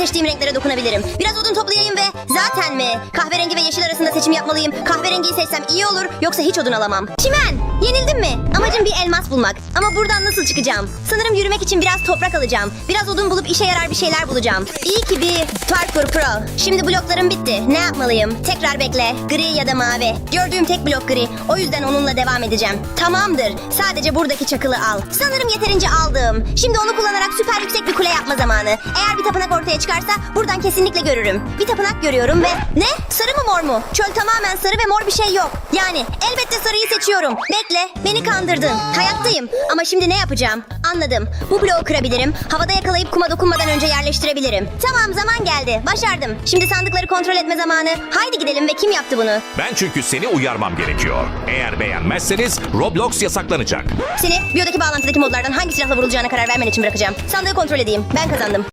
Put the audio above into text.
seçtiğim renklere dokunabilirim. Biraz odun toplayayım ve zaten mi? Kahverengi ve yeşil arasında seçim yapmalıyım. Kahverengiyi seçsem iyi olur yoksa hiç odun alamam. Çimen! Yenildim mi? Amacım bir elmas bulmak. Ama buradan nasıl çıkacağım? Sanırım yürümek için biraz toprak alacağım. Biraz odun bulup işe yarar bir şeyler bulacağım. İyi ki bir parkur pro. Şimdi bloklarım bitti. Ne yapmalıyım? Tekrar bekle. Gri ya da mavi. Gördüğüm tek blok gri. O yüzden onunla devam edeceğim. Tamamdır. Sadece buradaki çakılı al. Sanırım yeterince aldım. Şimdi onu kullanarak süper yüksek bir kule yapma zamanı. Eğer bir tapınak ortaya çıkarsa buradan kesinlikle görürüm. Bir tapınak görüyorum ve... Ne? Sarı mı mor mu? Çöl tamamen sarı ve mor bir şey yok. Yani elbette sarıyı seçiyorum. Bekle. Beni kandırdın. Hayattayım. Ama şimdi ne yapacağım? Anladım. Bu bloğu kırabilirim. Havada yakalayıp kuma dokunmadan önce yerleştirebilirim. Tamam zaman geldi. Başardım. Şimdi sandıkları kontrol etme zamanı. Haydi gidelim ve kim yaptı bunu? Ben çünkü seni uyarmam gerekiyor. Eğer beğenmezseniz Roblox yasaklanacak. Seni biyodaki bağlantıdaki modlardan hangi silahla vurulacağına karar vermen için bırakacağım. Sandığı kontrol edeyim. Ben kazandım.